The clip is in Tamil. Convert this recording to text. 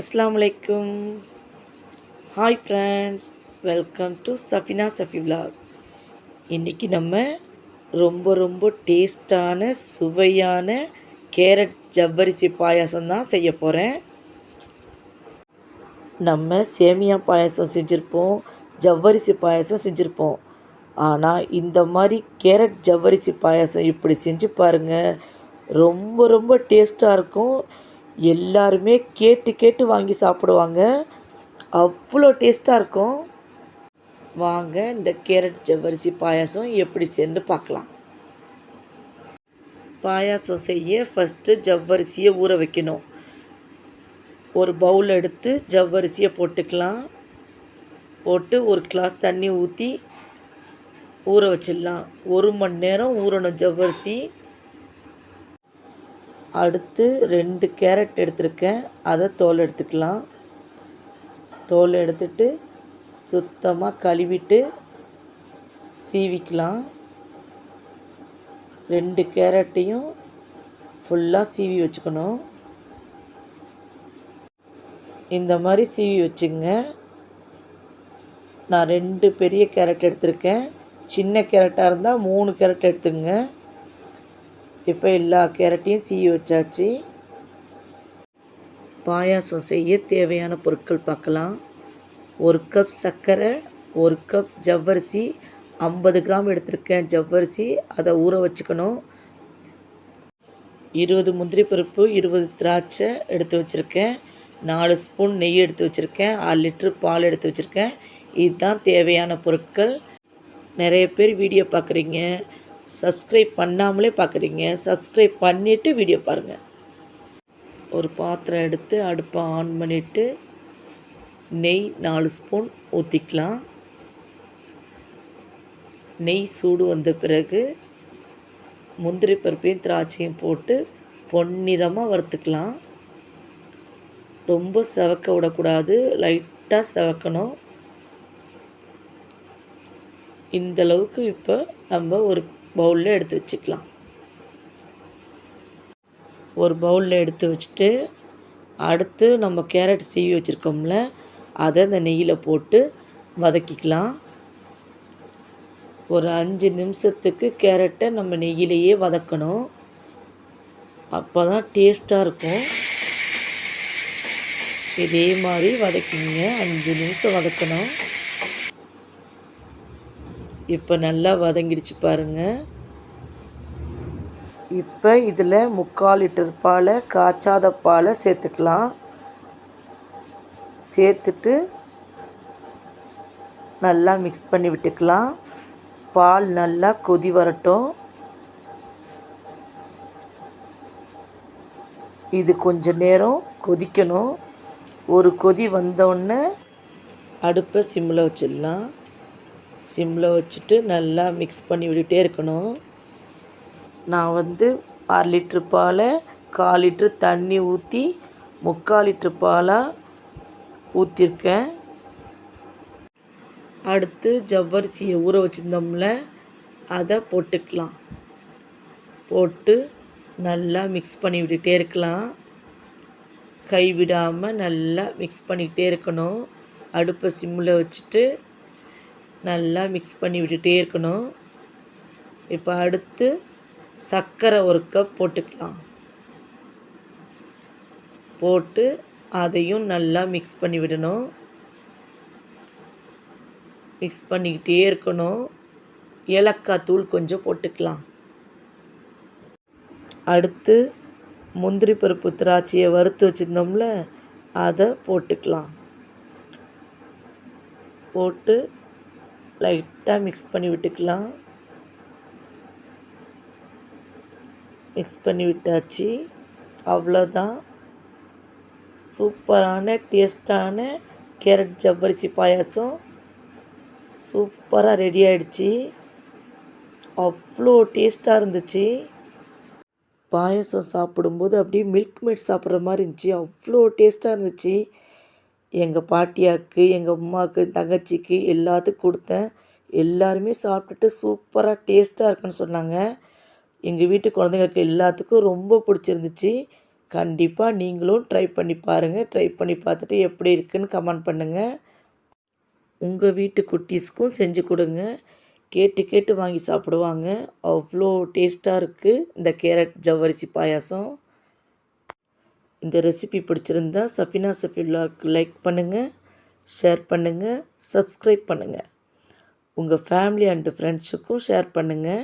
அஸ்ஸலாமு அலைக்கும் hi friends welcome to Safina Safi vlog. இன்றைக்கி நம்ம ரொம்ப ரொம்ப டேஸ்டான சுவையான கேரட் ஜவ்வரிசி பாயாசம் தான் செய்ய போகிறேன் நம்ம சேமியா பாயாசம் செஞ்சுருப்போம் ஜவ்வரிசி பாயாசம் செஞ்சுருப்போம். ஆனால் இந்த மாதிரி கேரட் ஜவ்வரிசி பாயாசம் இப்படி செஞ்சு பாருங்கள் ரொம்ப ரொம்ப டேஸ்ட்டாக இருக்கும். எல்லாருமே கேட்டு கேட்டு வாங்கி சாப்பிடுவாங்க. அவ்வளோ டேஸ்ட்டாக இருக்கும். வாங்க இந்த கேரட் ஜவ்வரிசி பாயாசம் எப்படி சேர்ந்து பார்க்கலாம். பாயாசம் செய்ய ஃபஸ்ட்டு ஜவ்வரிசியை ஊற வைக்கணும். ஒரு பவுல் எடுத்து ஜவ்வரிசியை போட்டுக்கலாம். போட்டு ஒரு கிளாஸ் தண்ணி ஊற்றி ஊற வச்சிடலாம். ஒரு மணி நேரம் ஊறணும் ஜவ்வரிசி. அடுத்து ரெண்டு கேரட் எடுத்திருக்கேன். அதை தோல் எடுத்துக்கலாம். தோல் எடுத்துட்டு சுத்தமாக கழுவிட்டு சீவிக்கலாம். ரெண்டு கேரட்டையும் ஃபுல்லாக சீவி வச்சுக்கணும். இந்த மாதிரி சீவி வச்சுங்க. நான் ரெண்டு பெரிய கேரட் எடுத்திருக்கேன். சின்ன கேரட்டாக இருந்தால் மூணு கேரட் எடுத்துங்க. இப்போ எல்லா கேரட்டையும் சீவி வச்சாச்சு. பாயாசம் செய்ய தேவையான பொருட்கள் பார்க்கலாம். ஒரு கப் சர்க்கரை ஒரு கப் ஜவ்வரிசி ஐம்பது கிராம் எடுத்திருக்கேன். ஜவ்வரிசி அதை ஊற வச்சுக்கணும். இருபது முந்திரி பருப்பு இருபது திராட்சை எடுத்து வச்சுருக்கேன். நாலு ஸ்பூன் நெய் எடுத்து வச்சுருக்கேன். ஆறு லிட்ரு பால் எடுத்து வச்சுருக்கேன். இதுதான் தேவையான பொருட்கள். நிறைய பேர் வீடியோ பார்க்குறீங்க. சப்ஸ்கிரைப் பண்ணாமலே பார்க்குறீங்க. சப்ஸ்கிரைப் பண்ணிவிட்டு வீடியோ பாருங்கள் ஒரு பாத்திரம் எடுத்து அடுப்பை ஆன் பண்ணிவிட்டு நெய் நாலு ஸ்பூன் ஊற்றிக்கலாம் நெய் சூடு வந்த பிறகு முந்திரி பருப்பையும் திராட்சையும் போட்டு பொன்னிறமாக வறுத்துக்கலாம். ரொம்ப செவக்க விடக்கூடாது லைட்டாக செவக்கணும். இந்தளவுக்கு இப்போ நம்ம ஒரு பவுலில் எடுத்து வச்சுக்கலாம். ஒரு பவுலில் எடுத்து வச்சுட்டு அடுத்து நம்ம கேரட் சீவி வச்சுருக்கோம்ல அதை அந்த நெய்யில் போட்டு வதக்கிக்கலாம். ஒரு அஞ்சு நிமிஷத்துக்கு கேரட்டை நம்ம நெய்யிலேயே வதக்கணும். அப்போ தான் டேஸ்ட்டாக இருக்கும். இதே மாதிரி வதக்கிங்க. அஞ்சு நிமிஷம் வதக்கணும். இப்போ நல்லா வதங்கிடுச்சு பாருங்கள் இப்போ இதில் முக்கால் லிட்டர் பாலை காய்ச்சாத பாலை சேர்த்துக்கலாம். சேர்த்துட்டு நல்லா மிக்ஸ் பண்ணி விட்டுக்கலாம். பால் நல்லா கொதி வரட்டும். இது கொஞ்ச நேரம் கொதிக்கணும். ஒரு கொதி வந்தோடனே அடுப்பை சிம்மில் வச்சிடலாம். சிம்மில் வச்சுட்டு நல்லா மிக்ஸ் பண்ணி விட்டுட்டே இருக்கணும். நான் வந்து அரை லிட்ரு பாலை கால் லிட்ரு தண்ணி ஊற்றி முக்கால் லிட்ரு பாலாக ஊற்றிருக்கேன் அடுத்து ஜவ்வரிசியை ஊற வச்சுருந்தோம்ல அதை போட்டுக்கலாம். போட்டு நல்லா மிக்ஸ் பண்ணி விட்டுட்டே இருக்கலாம். கை விடாமல் நல்லா மிக்ஸ் பண்ணிக்கிட்டே இருக்கணும். அடுப்பை சிம்மில் வச்சுட்டு நல்லா மிக்ஸ் பண்ணி விட்டுட்டே இருக்கணும். இப்போ அடுத்து சர்க்கரை ஒரு கப் போட்டுக்கலாம். போட்டு அதையும் நல்லா மிக்ஸ் பண்ணி விடணும். மிக்ஸ் பண்ணிக்கிட்டே இருக்கணும். ஏலக்காய் தூள் கொஞ்சம் போட்டுக்கலாம். அடுத்து முந்திரி பருப்பு திராட்சையை வறுத்து வச்சுருந்தோம்ல அதை போட்டுக்கலாம். போட்டு லைட்டாக மிக்ஸ் பண்ணி விட்டுக்கலாம். மிக்ஸ் பண்ணி விட்டாச்சு. அவ்வளோதான் சூப்பரான டேஸ்ட்டான கேரட் ஜவ்வரிசி பாயாசம். சூப்பராக ரெடி ஆயிடுச்சு. அவ்வளோ டேஸ்ட்டாக இருந்துச்சு. பாயாசம் சாப்பிடும்போது அப்படியே மில்க் மேட் சாப்பிட்ற மாதிரி இருந்துச்சு. அவ்வளோ டேஸ்ட்டாக இருந்துச்சு. எங்கள் பாட்டியாவுக்கு எங்கள் அம்மாவுக்கு தங்கச்சிக்கு எல்லாத்துக்கும் கொடுத்தேன். எல்லாருமே சாப்பிட்டுட்டு சூப்பராக டேஸ்ட்டாக இருக்குன்னு சொன்னாங்க. எங்கள் வீட்டு குழந்தைங்களுக்கு எல்லாத்துக்கும் ரொம்ப பிடிச்சிருந்துச்சு. கண்டிப்பாக நீங்களும் ட்ரை பண்ணி பாருங்கள் ட்ரை பண்ணி பார்த்துட்டு எப்படி இருக்குன்னு கமெண்ட் பண்ணுங்கள் உங்கள் வீட்டு குட்டீஸ்க்கும் செஞ்சு கொடுங்க. கேட்டு கேட்டு வாங்கி சாப்பிடுவாங்க. அவ்வளோ டேஸ்ட்டாக இருக்குது இந்த கேரட் ஜவ்வரிசி பாயாசம். இந்த ரெசிபி பிடிச்சிருந்தா சஃபினா சஃபில்லாக்கு லைக் பண்ணுங்கள் ஷேர் பண்ணுங்கள் சப்ஸ்கிரைப் பண்ணுங்கள் உங்கள் ஃபேமிலி அண்டு ஃப்ரெண்ட்ஸுக்கும் ஷேர் பண்ணுங்கள்